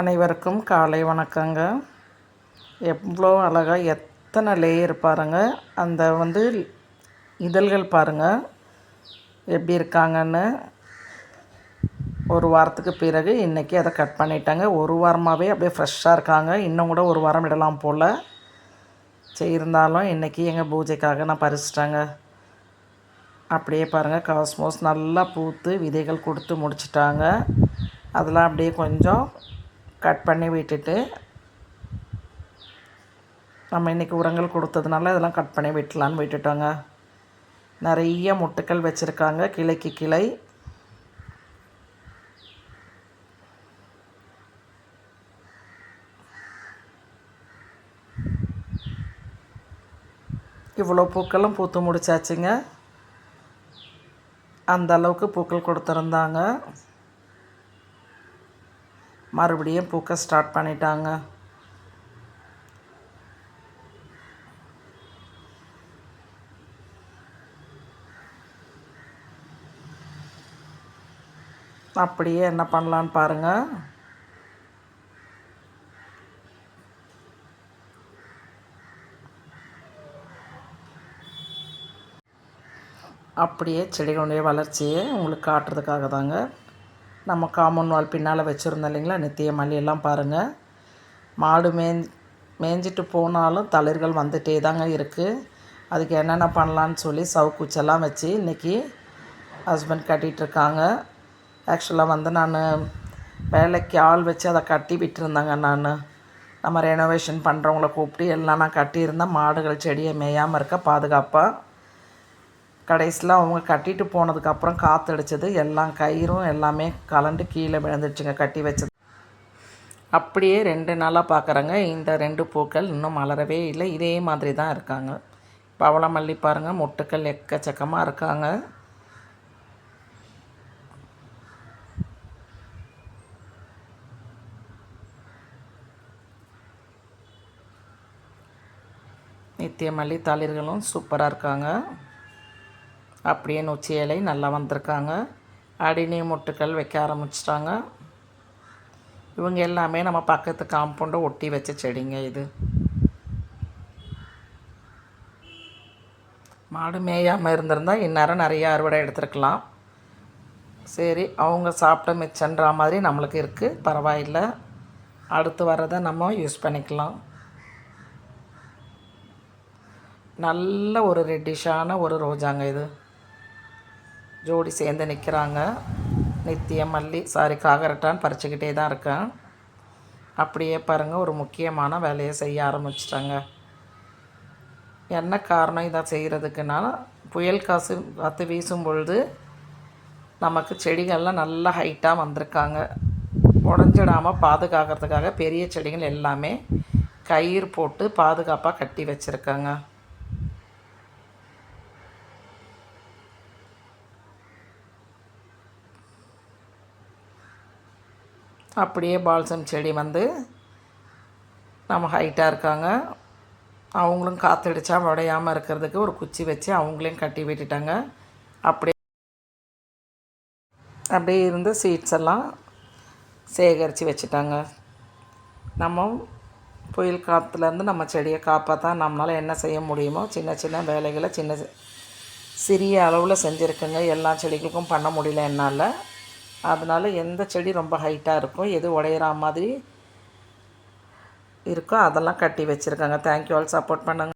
அனைவருக்கும் காலை வணக்கங்க. எவ்வளோ அழகாக எத்தனை லேயர் பாருங்கள் அந்த வந்து இதழ்கள் பாருங்கள் எப்படி இருக்காங்கன்னு ஒரு வாரத்துக்கு பிறகு இன்றைக்கி அதை கட் பண்ணிட்டாங்க. ஒரு வாரமாகவே அப்படியே ஃப்ரெஷ்ஷாக இருக்காங்க. இன்னும் கூட ஒரு வாரம் விடலாம் போல். சரி இருந்தாலும் இன்றைக்கி எங்கள் பூஜைக்காக நான் பறிச்சிட்டாங்க. அப்படியே பாருங்கள் காஸ்மோஸ் நல்லா பூத்து விதைகள் கொடுத்து முடிச்சிட்டாங்க. அதெல்லாம் அப்படியே கொஞ்சம் கட் பண்ணி விட்டுட்டு நம்ம இன்றைக்கி உரங்கள் கொடுத்ததுனால இதெல்லாம் கட் பண்ணி விட்டலான்னு விட்டுட்டோங்க. நிறைய முட்டுக்கள் வச்சுருக்காங்க கிளைக்கு கிளை. இவ்வளோ பூக்களும் பூத்து முடிச்சாச்சுங்க. அந்த அளவுக்கு பூக்கள் கொடுத்துருந்தாங்க. மறுபடியும் பூக்க ஸ்டார்ட் பண்ணிட்டாங்க. அப்படியே என்ன பண்ணலான்னு பாருங்கள் அப்படியே செடிகளுடைய வளர்ச்சியை உங்களுக்கு காட்டுறதுக்காக தாங்க நம்ம காமன் வால் பின்னால் வச்சுருந்தோம் இல்லைங்களா? நித்திய மல்லியெல்லாம் பாருங்கள் மாடு மேஞ் மேய்ஞ்சிட்டு போனாலும் தளிர்கள் வந்துகிட்டே தாங்க இருக்குது அதுக்கு என்னென்ன பண்ணலான்னு சொல்லி சவுக்குச்செல்லாம் வச்சு இன்றைக்கி ஹஸ்பண்ட் கட்டிகிட்ருக்காங்க ஆக்சுவலாக வந்து நான் வேலைக்கு ஆள் வச்சு அதை கட்டி விட்டுருந்தேங்க நான். நம்ம ரெனோவேஷன் பண்ணுறவங்கள கூப்பிட்டு எல்லாம் நான் கட்டியிருந்தேன். மாடுகள் செடியை மேயாமல் இருக்க பாதுகாப்பாக கடைசியில் அவங்க கட்டிட்டு போனதுக்கப்புறம் காற்றடிச்சது எல்லாம் கயிறும் எல்லாமே கலண்டு கீழே விழுந்துடுச்சுங்க கட்டி வச்சது. அப்படியே ரெண்டு நாளாக பார்க்குறேங்க இந்த ரெண்டு பூக்கள் இன்னும் மலரவே இல்லை. இதே மாதிரி தான் இருக்காங்க. பவளமல்லி பாருங்கள் மொட்டுக்கள் எக்கச்சக்கமாக இருக்காங்க. நித்திய மல்லி தளிர்களும் சூப்பராக இருக்காங்க. அப்படியே நொச்சி இலை நல்லா வந்திருக்காங்க. அடிநீ முட்டுக்கள் வைக்க ஆரம்பிச்சிட்டாங்க. இவங்க எல்லாமே நம்ம பக்கத்து காம்பவுண்டை ஒட்டி வச்ச செடிங்க இது. மாடு மேயாமல் இருந்திருந்தால் இந்நேரம் நிறைய அறுவடை எடுத்துருக்கலாம். சரி அவங்க சாப்பிட்ட மிச்சன்ற மாதிரி நம்மளுக்கு இருக்குது பரவாயில்லை. அடுத்து வரதை நம்ம யூஸ் பண்ணிக்கலாம். நல்ல ஒரு ரெட்டிஷான ஒரு ரோஜாங்க இது. ஜோடி சேர்ந்து நிற்கிறாங்க. நித்தியம் மல்லி சாரி காகரட்டான்னு பறிச்சுக்கிட்டே தான் இருக்கேன். அப்படியே பாருங்கள் ஒரு முக்கியமான வேலையை செய்ய ஆரம்பிச்சிட்டாங்க. என்ன காரணம் இதை செய்கிறதுக்குன்னா புயல் காசு காற்று வீசும் பொழுது நமக்கு செடிகள்லாம் நல்லா ஹைட்டாக வந்திருக்காங்க. உடஞ்சிடாமல் பாதுகாக்கிறதுக்காக பெரிய செடிகள் எல்லாமே கயிறு போட்டு பாதுகாப்பாக கட்டி வச்சுருக்காங்க. அப்படியே பால்சம் செடி வந்து நம்ம ஹைட்டாக இருக்காங்க. அவங்களும் காற்றடிச்சா உடையாமல் இருக்கிறதுக்கு ஒரு குச்சி வச்சு அவங்களையும் கட்டி விட்டுட்டாங்க. அப்படியே அப்படியே இருந்த சீட்ஸ் எல்லாம் சேகரித்து வச்சுட்டாங்க. நம்ம புயல் காற்றுலேருந்து நம்ம செடியை காப்பாற்றா நம்மளால் என்ன செய்ய முடியுமோ சின்ன சின்ன வேலைகளை சின்ன சிறிய அளவில் செஞ்சுருக்குங்க. எல்லா செடிகளுக்கும் பண்ண முடியல என்னால். அதனால் எந்த செடி ரொம்ப ஹைட்டாக இருக்கும் எது உடையிற மாதிரி இருக்கோ அதெல்லாம் கட்டி வச்சுருக்காங்க. தேங்க்யூ ஆல் சப்போர்ட் பண்ணுங்கள்